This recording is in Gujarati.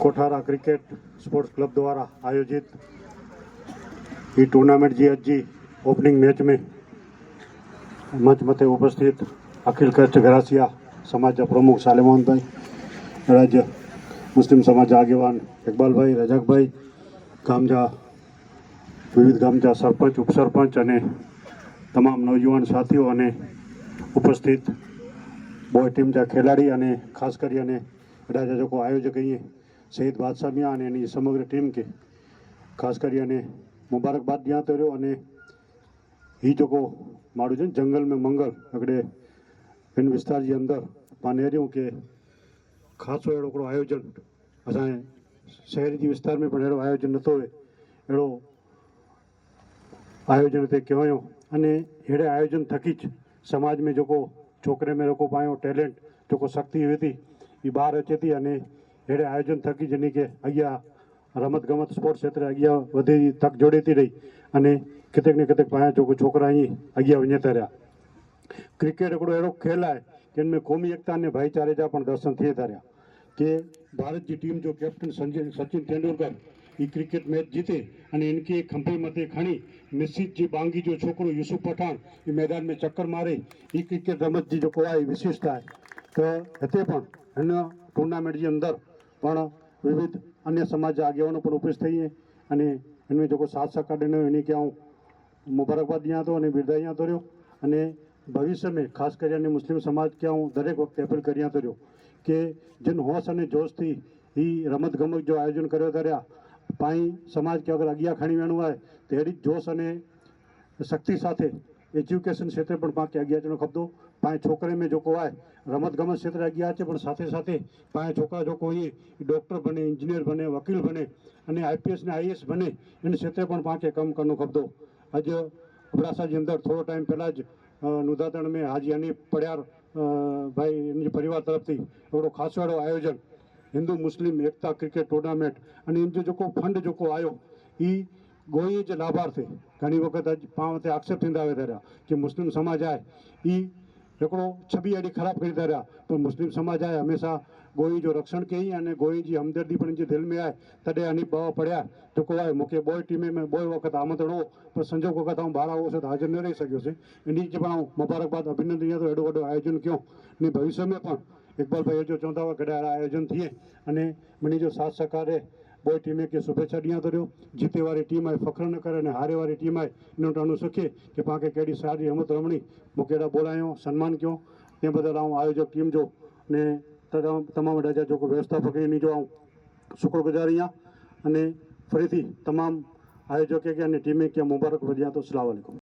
કોઠારા ક્રિકેટ સ્પોર્ટ્स ક્લબ દ્વારા આયોજિत ये टूर्नामेंट जी आज जी ओपनिंग मैच में मंच मते उपस्थित अखिल कच्छ घरासिया समाज प्रमुख सालेमान भाई राज्य મુસ્લિમ સમાજ આગેવાન ઇકબાલભાઈ રજાકભાઈ ગામજા, વિવિધ ગામજા સરપંચ, ઉપસરપંચ અને તમામ નવયુવાન સાથીઓ અને ઉપસ્થિત બોય ટીમના ખેલાડી અને ખાસ કરીને રાજા જોકો આયોજક અહીંયા શહીદ બાદશાહ મિયા અને એની સમગ્ર ટીમ કે ખાસ કરી અને મુબારકબાદ ॾियां थो રહ્યો અને ही जेको माण्हू છે ને जंगल में मंगल हिकिड़े हिन विस्तार जे अंदरि पाण नेरियूं के ख़ासि अहिड़ो हिकिड़ो आयोजन असांजे शहर जी विस्तार में पण अहिड़ो आयोजन नथो हुए अहिड़ो आयोजन हिते कयो हुयो अने अहिड़े आयोजन थकी ज समाज में जेको छोकिरे में जेको पंहिंजो टैलेंट जेको शक्ति हुई थी એ બહાર અચે थी અને હેડે આયોજન થકી જેની કે અહીંયા રમતગમત, સ્પોર્ટ ક્ષેત્રે અહીંયા વધેલી તક જોડેતી રહી. અને કેટલેક ને કેટલેક પાયા ચોકો છોકરા અહીં અહીંયા વંજતા રહ્યા. ક્રિકેટ એકડો એડો ખેલાય કે એમને કોમી એકતા અને ભાઈચારે જા પણ દર્શન થયેતા રહ્યા. કે ભારતની ટીમ જો કેપ્ટન સંજય, સચિન તેંડુલકર એ ક્રિકેટ મેચ જીતે અને એનકી એક ખંભે મતે ખણી મિસિતજી બાંગી જો છોકરો યુસુફ પઠાણ એ મેદાન મેં ચક્કર મારે એ ક્રિકેટ રમત જે જો કહેવાય વિશેષતા તો હતે પણ એનો ટુર્નામેન્ટની અંદર પણ વિવિધ અન્ય સમાજ આગેવાનો પણ ઉપસ્થિત થઈએ અને એમને જો કોઈ સાથ સહકાર એની ક્યાં હું મુબારકબાદ ત્યાં હતો અને બિરદાઈ ત્યાં રહ્યો. અને ભવિષ્યમાં ખાસ કરીને મુસ્લિમ સમાજ કે હું દરેક વખતે અપીલ કર્યા તો રહ્યો કે જેન હોશ અને જોશથી એ રમતગમત જો આયોજન કર્યો કર્યા પાણી સમાજ કે અગર અગિયા ખાણી વેણું હોય તો જોશ અને શક્તિ સાથે એજ્યુકેશન ક્ષેત્રે પણ પાંચ અગિયાર જણો ખપતો. પાંચ છોકરે મેં જોકો આવે રમતગમત ક્ષેત્રે અગિયાર છે, પણ સાથે સાથે પાંચ છોકરા જોકો એ ડૉક્ટર બને ઇન્જિનિયર બને, વકીલ બને અને આઈપીએસ ને આઈએસ બને. એને ક્ષેત્રે પણ પાંચે કમ કરનો ખપતો. આજે અબડાસાની અંદર થોડો ટાઈમ પહેલાં જ નુદાતણ મેં હાજી અનીફ પડ્યાર ભાઈ, એની પરિવાર તરફથી એવડો ખાસવાળો આયોજન. હિન્દુ, મુસ્લિમ, એકતા ક્રિકેટ ટુર્નામેન્ટ અને એમ જો જોકો, ફંડ જોકો આવ્યો એ ગોઈ જે લાભાર્થી. ઘણી વખત પાણ આક્ષેપ થઈને આવે ત્યારે. કે મુસ્લિમ સમાજ આવે એ એકડો છબી એની ખરાબ કરી રહ્યા પણ મુસ્લિમ સમાજ આય હંમેશા ગોઈ જો રક્ષણ કહી અને ગોઈજી હમદર્દી પણ જે દિલ મેં આય, તડે આની બાવા પડ્યા. તો કહેવાય મૂકે, બોય ટીમે મેં બોય વખત આમંત્રણો પણ સંજોગ વખત હું બહાર આવો છું હાજર ન રહી શક્યો છે. એની જે પણ હું મુબારકબાદ, અભિનંદન તો એડો બધો આયોજન કયો. ને ભવિષ્યમાં પણ, ઇકબાલભાઈ જો ચોથા વખત આયોજન થઈએ અને મને જો સાથ સહકાર રહે બોય ટીમે કે શુભેચ્છા ડિયા કર્યો જીતેવાળી ટીમ આય ફખર ન કરે અને હારેવાળી ટીમ આય એનું ટાણું સખી કે પાંખે કેડી સારી રમત રમણી. મુકેડા બોલાયો, સન્માન કયો. તે બદલ હું આયોજક ટીમ જો ને તમામ રાજા જો વ્યવસ્થાપકની જો હું શુક્રગુજાર અહીંયા. અને ફરીથી તમામ આયોજકે કે અને ટીમે કે મુબારક વધ્યા તો સલામ